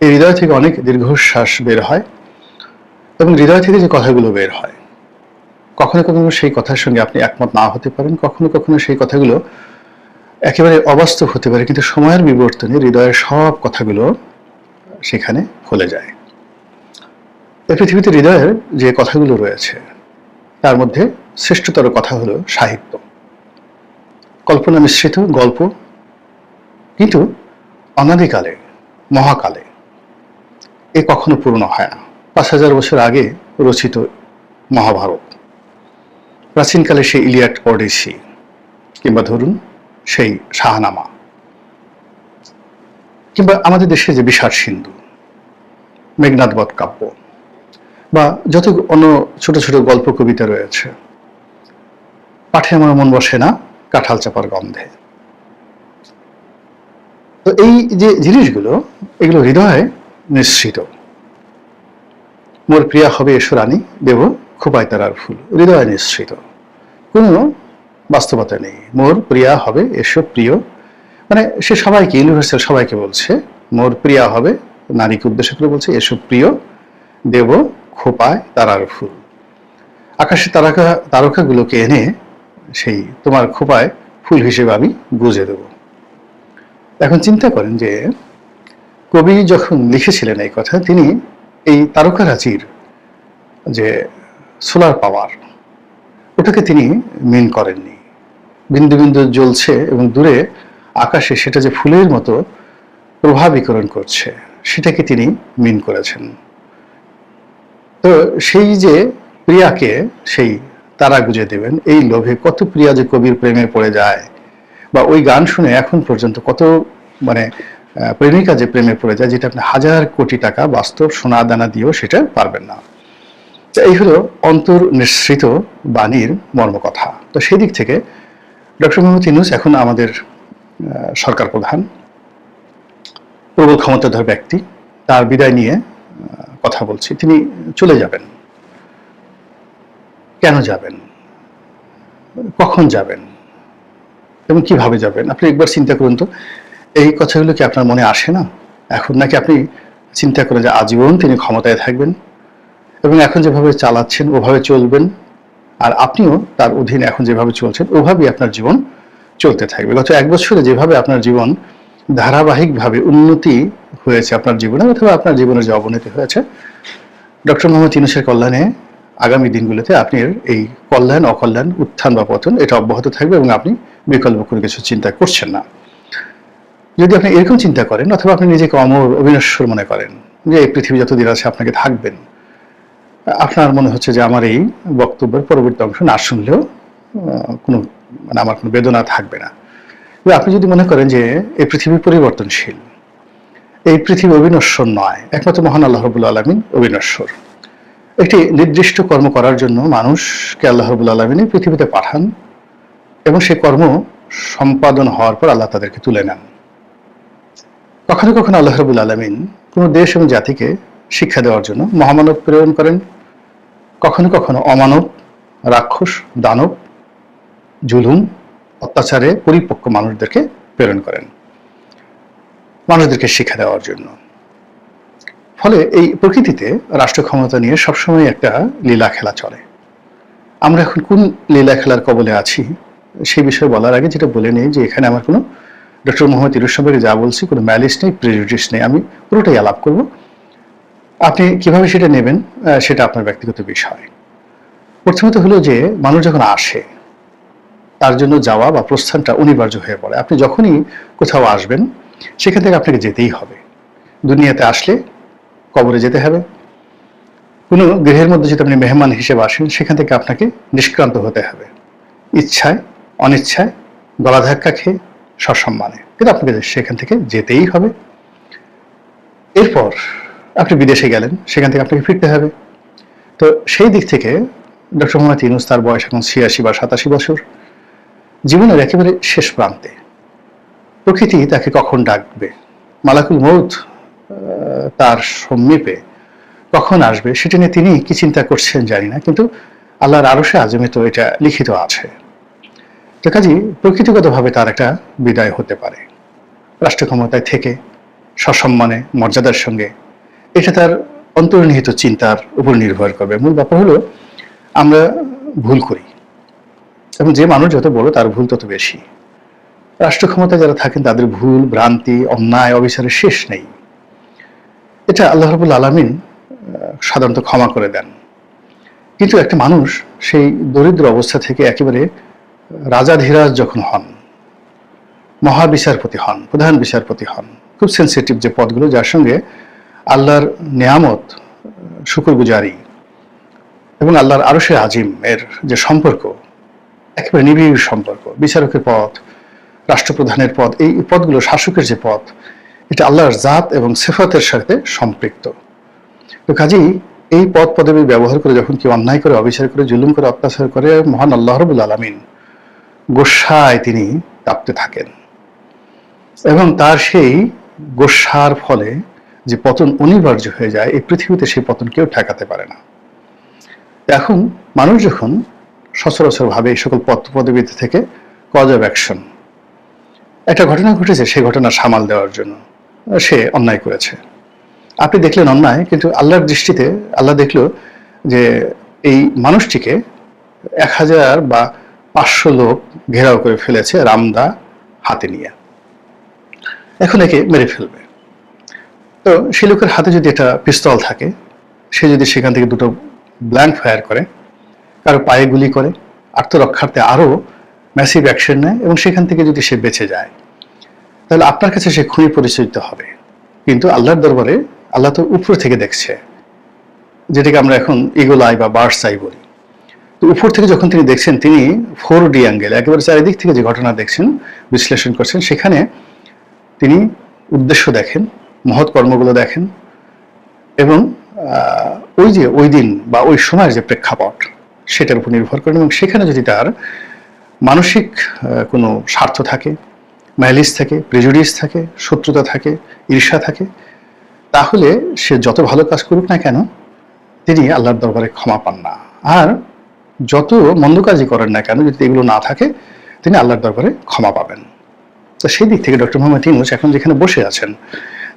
এই হৃদয় থেকে অনেক দীর্ঘশ্বাস বের হয় এবং হৃদয় থেকে যে কথাগুলো বের হয়, কখনো কখনো সেই কথার সঙ্গে আপনি একমত না হতে পারেন, কখনো কখনো সেই কথাগুলো একেবারে অবাস্তব হতে পারে, কিন্তু সময়ের বিবর্তনে হৃদয়ের সব কথাগুলো সেখানে ফলে যায়। এই পৃথিবীতে হৃদয়ের যে কথাগুলো রয়েছে, তার মধ্যে শ্রেষ্ঠতর কথা হলো সাহিত্য। কল্পনা মিশ্রিত গল্প, কিন্তু অনাদিকালে, মহাকালে এ কখনো পূর্ণ হয় না। পাঁচ হাজার বছর আগে রচিত মহাভারত। প্রাচীনকালে সেই ইলিয়াট ওডিসি, কিংবা ধরুন সেই শাহনামা, কিংবা আমাদের দেশে যে বিষাদ সিন্ধু মেঘনাথবধ কাব্য, বা যত অন্য ছোট ছোট গল্প কবিতা রয়েছে, পাঠে আমার মন বসে না কাঁঠাল চাপার গন্ধে। তো এই যে জিনিসগুলো, এগুলো হৃদয়ে নিঃসৃত মোর প্রিয়া হবে এসো রানী, দেব খোপায় তারার ফুল। হৃদয় নিঃসৃত কোনো বাস্তবতা নেই। মোর প্রিয়া হবে এসো প্রিয়। মানে সে সবাইকে ইউনিভার্সাল সবাইকে বলছে, মোর প্রিয়া হবে, নারীকে উদ্দেশ্য করে বলছে, এসো প্রিয়, দেব খোপায় তারার ফুল। আকাশে তারকা, তারকাগুলোকে এনে সেই তোমার খোপায় ফুল হিসেবে আমি গুজে দেব। এখন চিন্তা করেন যে কবি যখন লিখেছিলেন এই কথা, তিনি এই তারকারাজির যে সোলার পাওয়ার, ওটাকে তিনি মিন করেননি। বিন্দু বিন্দু জ্বলছে এবং দূরে আকাশে সেটা যে ফুলের মতো প্রভাব বিকরণ করছে, সেটাকে তিনি মিন করেছেন। তো সেই যে প্রিয়াকে সেই তারা গুজে দেবেন, এই লোভে কত প্রিয়া যে কবির প্রেমে পড়ে যায়, বা ওই গান শুনে এখন পর্যন্ত কত মানে প্রেমিকা যে প্রেমে পড়ে যায়, যেটা আপনি হাজার কোটি টাকা বাস্তব সোনা দানা দিয়েও সেটা পারবেন না। এই হলো অন্তর নিঃসৃত বাণীর মর্মকথা। তো সেই দিক থেকে ডক্টর মোহাম্মদ ইনুস এখন আমাদের সরকার প্রধান, প্রবল ক্ষমতাধর ব্যক্তি, তার বিদায় নিয়ে কথা বলছি। তিনি চলে যাবেন। কেন যাবেন? কখন যাবেন? এবং কীভাবে যাবেন? আপনি একবার চিন্তা করুন তো। এই কথাগুলো কি আপনার মনে আসে না? এখন নাকি আপনি চিন্তা করেন যে আজীবন তিনি ক্ষমতায় থাকবেন এবং এখন যেভাবে চালাচ্ছেন, ওভাবে চলবেন, আর আপনিও তার অধীনে এখন যেভাবে চলছেন, ওভাবেই আপনার জীবন চলতে থাকবে। গত এক বছরে যেভাবে আপনার জীবন ধারাবাহিকভাবে উন্নতি হয়েছে আপনার জীবনে অথবা আপনার জীবনের যে অবনতি হয়েছে, ডক্টর মোহাম্মদ ইনুসের কল্যাণে আগামী দিনগুলোতে আপনি এই কল্যাণ, অকল্যাণ, উত্থান বা পতন, এটা অব্যাহত থাকবে এবং আপনি বিকল্প কোনো কিছু চিন্তা করছেন না। যদি আপনি এরকম চিন্তা করেন, অথবা আপনি নিজেকে অমর অবিনশ্বর মনে করেন যে এই পৃথিবী যতদিন আছে আপনাকে থাকবেন, আপনার মনে হচ্ছে যে আমার এই বক্তব্যের পরবর্তী অংশ না শুনলেও কোনো মানে আমার কোনো বেদনা থাকবে না। আপনি যদি মনে করেন যে এই পৃথিবী পরিবর্তনশীল, এই পৃথিবী অবিনশ্বর নয়, একমাত্র মহান আল্লাহ রবুল আলমিন অবিনশ্বর। একটি নির্দিষ্ট কর্ম করার জন্য মানুষকে আল্লাহ রবুল আলমিন পৃথিবীতে পাঠান এবং সেই কর্ম সম্পাদন হওয়ার পর আল্লাহ তাদেরকে তুলে নেন। কখনো কখনো আল্লাহ রবুল আলমিন কোনো দেশ এবং জাতিকে শিক্ষা দেওয়ার জন্য মহামানব প্রেরণ করেন। কখনো কখনো অমানব, রাক্ষস, দানব, জুলুম, অত্যাচারে পরিপক্ক মানুষদেরকে প্রেরণ করেন। মানুষদেরকে শিক্ষা দেওয়ার জন্য। ফলে এই প্রকৃতিতে রাষ্ট্র ক্ষমতা নিয়ে সবসময় একটা লীলা খেলা চলে। আমরা এখন কোন লীলা খেলার কবলে আছি, সেই বিষয়ে বলার আগে যেটা বলে নেই যে এখানে আমার কোনো ডক্টর মোহাম্মদ ইরুস সম্পর্কে যা বলছি, কোনো ম্যালিস নেই প্রেজুডিস নেই। আমি পুরোটাই আলাপ করব। আপনি কীভাবে সেটা নেবেন সেটা আপনার ব্যক্তিগত বিষয়। প্রথমত হলো যে, মানুষ যখন আসে, তার জন্য যাওয়া বা প্রস্থানটা অনিবার্য হয়ে পড়ে। আপনি যখনই কোথাও আসবেন, সেখান থেকে আপনাকে যেতেই হবে। দুনিয়াতে আসলে কবরে যেতে হবে। কোনো গৃহের মধ্যে যদি আপনি মেহমান হিসেবে আসেন, সেখান থেকে আপনাকে নিষ্ক্রান্ত হতে হবে। ইচ্ছায়, অনিচ্ছায় গলা ধাক্কা খেয়ে সসম্মানে। কিন্তু আপনাকে সেখান থেকে যেতেই হবে। এরপর আপনি বিদেশে গেলেন, সেখান থেকে আপনাকে ফিরতে হবে। তো সেই দিক থেকে ডক্টর মোহাম্মদ ইউনুস তার বয়স এখন ছিয়াশি বা সাতাশি বছর। জীবনের একেবারে শেষ প্রান্তে প্রকৃতি তাকে কখন ডাকবে? মালাকুল মৌত তার সমীপে কখন আসবে? সেটা নিয়ে তিনি কি চিন্তা করছেন জানি না, কিন্তু আল্লাহর আরশে আজমে তো এটা লিখিত আছে। তো কাজী প্রকৃতিগতভাবে তার একটা বিদায় হতে পারে। রাষ্ট্র ক্ষমতায় থেকে সসম্মানে, মর্যাদার সঙ্গে এটা তার অন্তর্নিহিত চিন্তার উপর নির্ভর করবে। মূল ব্যাপার হলো আমরা ভুল করি এবং যে মানুষ যত বড় তার ভুল তত বেশি। রাষ্ট্র ক্ষমতায় যারা থাকেন তাদের ভুল, ভ্রান্তি, অন্যায়, অবিচারের শেষ নেই। এটা আল্লাহ রবুল আলমিন সাধারণত ক্ষমা করে দেন। কিন্তু একটা মানুষ সেই দরিদ্র অবস্থা থেকে একেবারে রাজাধিরাজ যখন হন, মহাবিচারপতি হন, প্রধান বিচারপতি হন, খুব সেন্সিটিভ যে পদগুলো, যার সঙ্গে আল্লাহর নিয়ামত, শুকুরগুজারি এবং আল্লাহর আরশে আজিম এর যে সম্পর্ক, একেবারে নিবিড় সম্পর্ক, বিচারকের পদ, রাষ্ট্রপ্রধানের পদ, এই পদগুলো শাসকের যে পদ, এটা আল্লাহর জাত এবং সেফতের সাথে সম্পৃক্ত। তো কাজেই এই পদ পদবী ব্যবহার করে যখন কেউ অন্যায় করে, অবিচার করে, জুলুম করে, অত্যাচার করে, মহান আল্লাহ রবুল আলমিন গোসায় তিনি কাঁপতে থাকেন। এবং তার সেই গোসার ফলে যে পতন অনিবার্য হয়ে যায়, এই পৃথিবীতে সেই পতন কেউ ঠেকাতে পারে না। এখন মানুষ যখন সচরাচর ভাবে এই সকল পদ পদবীতে থেকে কজ অফ অ্যাকশন একটা ঘটনা ঘটেছে, সেই ঘটনা সামাল দেওয়ার জন্য। সে অন্যায় করেছে। আপনি দেখলেন অন্যায়, কিন্তু আল্লাহর দৃষ্টিতে আল্লাহ দেখল যে এই মানুষটিকে এক হাজার বা পাঁচশো লোক ঘেরাও করে ফেলেছে রামদা হাতে নিয়ে। এখন একে মেরে ফেলবে। তো সে লোকের হাতে যদি একটা পিস্তল থাকে, সে যদি সেখান থেকে দুটো ব্ল্যাঙ্ক ফায়ার করে, কারও পায়ে গুলি করে, আত্মরক্ষার্থে আরও ম্যাসিভ অ্যাকশন নেয় এবং সেখান থেকে যদি সে বেঁচে যায়, তাহলে আপনার কাছে সে খুবই পরিচিত হবে। কিন্তু আল্লাহর দরবারে আল্লাহ তো উপর থেকে দেখছে, যেটাকে আমরা এখন ইগোল আই বা বার্ডস আই বলি। তো উপর থেকে যখন তিনি দেখছেন, তিনি ফোর ডি অ্যাঙ্গেল, একেবারে চারিদিক থেকে যে ঘটনা দেখছেন, বিশ্লেষণ করছেন, সেখানে তিনি উদ্দেশ্য দেখেন, মহৎ কর্মগুলো দেখেন এবং ওই যে ওই দিন বা ওই সময়ের যে প্রেক্ষাপট, সেটার উপর নির্ভর করেন এবং সেখানে যদি তার মানসিক কোনো স্বার্থ থাকে ম্যালিস থাকে প্রেজুডিস থাকে, শত্রুতা থাকে, ঈর্ষা থাকে, তাহলে সে যত ভালো কাজ করুক না কেন, তিনি আল্লাহর দরবারে ক্ষমা পান না। আর যত মন্দ কাজই করেন না কেন, যদি এগুলো না থাকে, তিনি আল্লাহর দরবারে ক্ষমা পাবেন। তো সেই দিক থেকে ডক্টর মোহাম্মদ ইনুস এখন যেখানে বসে আছেন,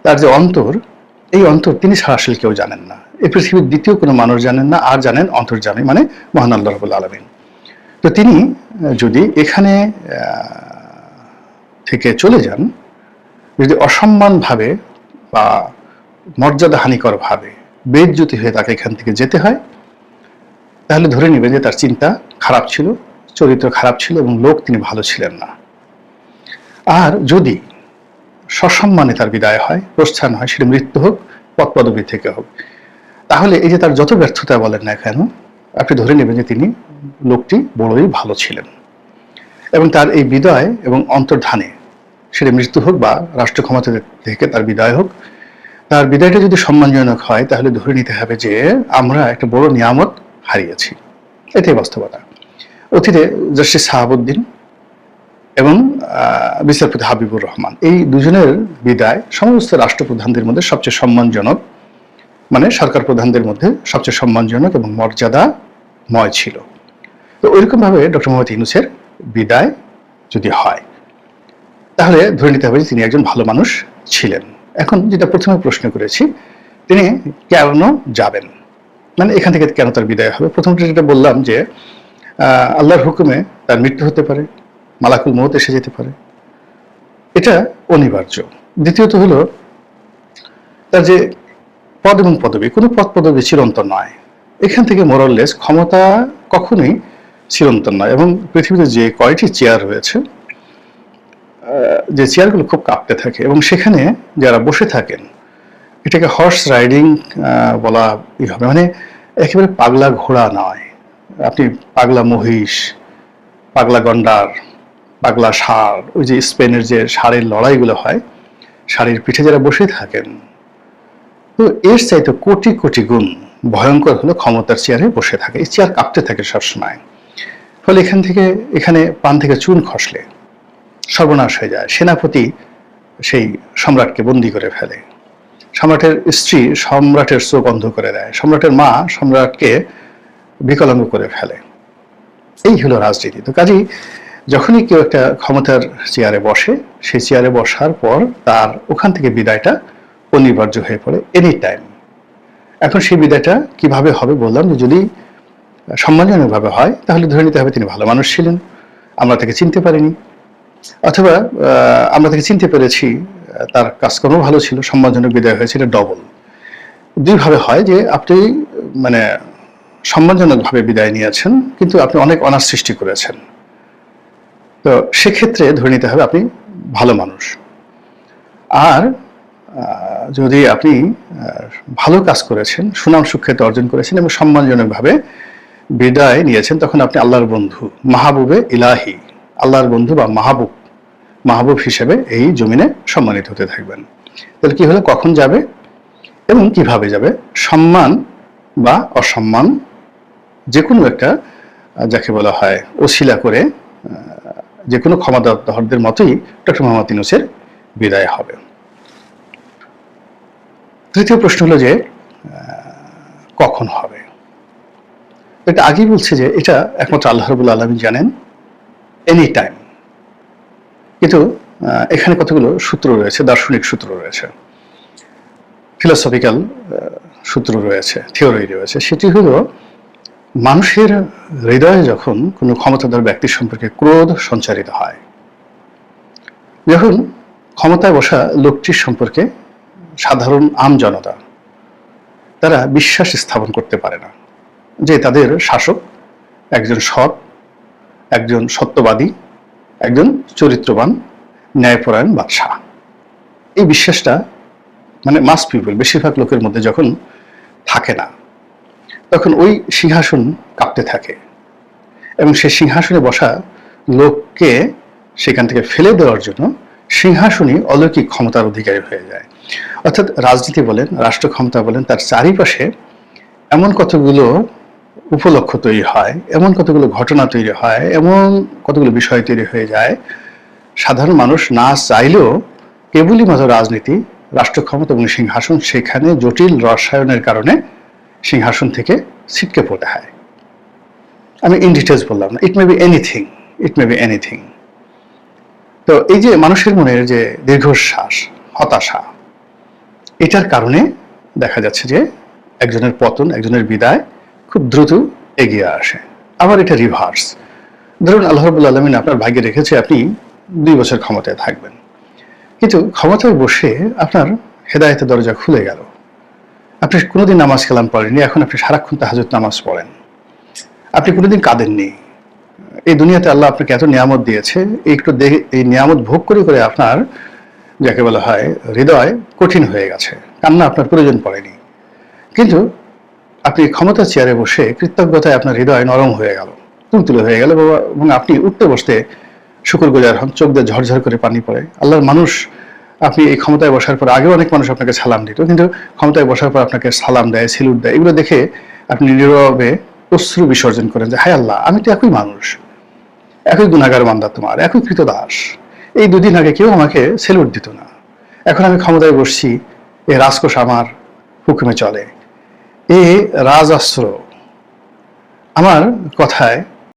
তার যে অন্তর, এই অন্তর তিনি ছাড়া আসলে কেউ জানেন না। এই পৃথিবীর দ্বিতীয় কোনো মানুষ জানেন না, আর জানেন অন্তর্জামী মানে মহান আল্লাহ রবুল আলমিন। তো তিনি যদি এখানে থেকে চলে যান, যদি অসম্মানভাবে বা মর্যাদাহানিকরভাবে বেদজ্যোতি হয়ে তাকে এখান থেকে যেতে হয় তাহলে ধরে নেবেন যে তার চিন্তা খারাপ ছিল, চরিত্র খারাপ ছিল এবং লোক তিনি ভালো ছিলেন না। আর যদি সসম্মানে তার বিদায় হয়, প্রস্থান হয়, সেটা মৃত্যু হোক পদ পদবী থেকে হোক, তাহলে এই যে তার যত ব্যর্থতা বলেন না কেন, আপনি ধরে নেবেন যে তিনি লোকটি বড়ই ভালো ছিলেন। এবং তার এই বিদায় এবং অন্তর্ধানে সেটা মৃত্যু হোক বা রাষ্ট্র ক্ষমতা থেকে তার বিদায় হোক, তার বিদায়টা যদি সম্মানজনক হয়, তাহলে ধরে নিতে হবে যে আমরা একটা বড় নিয়ামত হারিয়েছি। এটাই বাস্তবতা। অতীতে জাস্টিস সাহাবুদ্দিন এবং বিচারপতি হাবিবুর রহমান, এই দুজনের বিদায় সমস্ত রাষ্ট্রপ্রধানদের মধ্যে সবচেয়ে সম্মানজনক মানে সরকার প্রধানদের মধ্যে সবচেয়ে সম্মানজনক এবং মর্যাদাময় ছিল। তো ওইরকমভাবে ডক্টর মোহাম্মদ ইউনুসের বিদায় যদি হয়, তাহলে ধরে নিতে হবে যে তিনি একজন ভালো মানুষ ছিলেন। এখন যেটা প্রথমে প্রশ্ন করেছি, তিনি কেন যাবেন? মানে এখান থেকে কেন তার বিদায় হবে? প্রথমটা যেটা বললাম যে আল্লাহর হুকুমে তার মৃত্যু হতে পারে, মালাকুল মৌত এসে যেতে পারে। এটা অনিবার্য। দ্বিতীয়ত হলো, তার যে পদ এবং পদবী, কোনো পদ পদবী চিরন্তন নয়। এখান থেকে মোরললেস ক্ষমতা কখনোই চিরন্তন নয় এবং পৃথিবীতে যে কয়টি চেয়ার রয়েছে যে চেয়ারগুলো খুব কাঁপতে থাকে এবং সেখানে যারা বসে থাকেন এটাকে হর্স রাইডিং বলা হবে। মানে একেবারে পাগলা ঘোড়া নয়। আপনি পাগলা মহিষ, পাগলা গন্ডার, পাগলা ষাঁড়, ওই যে স্পেনের যে ষাঁড়ের লড়াইগুলো হয়, ষাঁড়ের পিঠে যারা বসে থাকেন, তো এর চাইতে কোটি কোটি গুণ ভয়ঙ্কর হলো ক্ষমতার চেয়ারে বসে থাকে। এই চেয়ার কাঁপতে থাকে সবসময়। ফলে এখান থেকে, এখানে পান থেকে চুন খসলে, সর্বনাশ হয়ে যায়। সেনাপতি সেই সম্রাটকে বন্দি করে ফেলে। সম্রাটের স্ত্রী সম্রাটের চোখ বন্ধ করে দেয়। সম্রাটের মা সম্রাটকে বিকলাঙ্গ করে ফেলে। এই হলো রাজনীতি। তো কাজেই যখনই কেউ একটা ক্ষমতার চেয়ারে বসে, সেই চেয়ারে বসার পর তার ওখান থেকে বিদায়টা অনিবার্য হয়ে পড়ে এনি টাইম এখন সেই বিদায়টা কীভাবে হবে বললাম যে, যদি সম্মানজনকভাবে হয়, তাহলে ধরে নিতে হবে তিনি ভালো মানুষ ছিলেন। আমরা তাকে চিনতে পারিনি। অথবা আমরা তাকে চিনতে পেরেছি তার কাজকর্ম ভালো ছিল, সম্মানজনক বিদায় হয়েছিল ডবল দুইভাবে হয় যে আপনি মানে সম্মানজনকভাবে বিদায় নিয়েছেন, কিন্তু আপনি অনেক অনার সৃষ্টি করেছেন। তো সেক্ষেত্রে ধরে নিতে হবে আপনি ভালো মানুষ। আর যদি আপনি ভালো কাজ করেছেন, সুনাম সুখ্যাত অর্জন করেছেন এবং সম্মানজনকভাবে বিদায় নিয়েছেন, তখন আপনি আল্লাহর বন্ধু, মাহবুবে ইলাহি। আল্লাহর বন্ধু বা মাহবুব। মাহবুব হিসেবে এই জমিনে সম্মানিত হতে থাকবেন। তাহলে কি হলো? কখন যাবে এবং কীভাবে যাবে? সম্মান বা অসম্মান যে কোনো একটা যাকে বলা হয় ওসিলা করে যে কোনো ক্ষমতাধরদের মতোই ডক্টর মোহাম্মদ ইউনুসের বিদায় হবে। তৃতীয় প্রশ্ন হলো যে কখন হবে? এটা আগেই বলছে যে এটা একমাত্র আল্লাহ রবুল আলমী জানেন, এনি টাইম। কিন্তু এখানে কতগুলো সূত্র রয়েছে? দার্শনিক সূত্র রয়েছে। ফিলোসফিক্যাল সূত্র রয়েছে থিওরি রয়েছে। সেটি হলো, মানুষের হৃদয়ে যখন কোনো ক্ষমতাধর ব্যক্তির সম্পর্কে ক্রোধ সঞ্চারিত হয়, যখন ক্ষমতায় বসা লোকটির সম্পর্কে সাধারণ আম জনতা তারা বিশ্বাস স্থাপন করতে পারে না, যে তাদের শাসক একজন সৎ, একজন সত্যবাদী একজন চরিত্রবান, ন্যায়পরায়ণ বাদশাহ। এই বিশ্বাসটা মানে মাস পিপল বেশিরভাগ লোকের মধ্যে যখন থাকে না, তখন ওই সিংহাসন কাঁপতে থাকে এবং সেই সিংহাসনে বসা লোককে সেখান থেকে ফেলে দেওয়ার জন্য সিংহাসনই অলৌকিক ক্ষমতার অধিকারী হয়ে যায়। অর্থাৎ রাজনীতি বলেন রাষ্ট্র ক্ষমতা বলেন, তার চারিপাশে এমন কতগুলো উপলক্ষ তৈরি হয়, এমন কতগুলো ঘটনা তৈরি হয়, এমন কতগুলো বিষয় তৈরি হয়ে যায়। সাধারণ মানুষ না চাইলেও কেবলই মাত্র রাজনীতি রাষ্ট্র ক্ষমতা এবং সিংহাসন সেখানে জটিল রসায়নের কারণে সিংহাসন থেকে ছিটকে পড়তে হয়। আমি ইন ডিটেলস বললাম না it may be anything it may be anything তো এই যে মানুষের মনের যে দীর্ঘশ্বাস, হতাশা, এটার কারণে দেখা যাচ্ছে যে একজনের পতন, একজনের বিদায় খুব দ্রুত এগিয়ে আসে। আবার এটা রিভার্স ধরুন, আল্লাহ রবুল্লা আলমিন আপনার ভাগ্যে রেখেছে আপনি দুই বছর ক্ষমতায় থাকবেন। কিন্তু ক্ষমতায় বসে আপনার হেদায়তের দরজা খুলে গেল। আপনি কোনোদিন নামাজ কালাম পড়েননি, এখন আপনি সারাক্ষণ তাহাজুদ নামাজ পড়েন। আপনি কোনোদিন কাঁদেননি। এই দুনিয়াতে আল্লাহ আপনাকে এত নিয়ামত দিয়েছে এই একটু এই নিয়ামত ভোগ করে করে আপনার, যাকে বলা হয় হৃদয় কঠিন হয়ে গেছে। কান্না আপনার প্রয়োজন পড়েনি। কিন্তু আপনি ক্ষমতা চেয়ারে বসে কৃতজ্ঞতায় আপনার হৃদয় নরম হয়ে গেল। তুলতুলে হয়ে গেল এবং আপনি উঠতে বসতে শুকুর গুজার হন, চোখ দিয়ে ঝরঝর করে পানি পড়ে। আল্লাহর মানুষ, আপনি এই ক্ষমতায় বসার পর আগে অনেক মানুষ আপনাকে সালাম দিত, কিন্তু ক্ষমতায় বসার পর আপনাকে সালাম দেয়, সেলুট দেয়। এগুলো দেখে আপনি নীরবে অশ্রু বিসর্জন করেন যে, হায় আল্লাহ, আমি তো একই মানুষ, একই গুণাগার বান্দা তোমার, একই কৃতদাস। এই দুদিন আগে কেউ আমাকে সেলুট দিত না। এখন আমি ক্ষমতায় বসছি এ রাজকোষ আমার হুকুমে চলে। এই রাজাস্ত্র আমার কথায়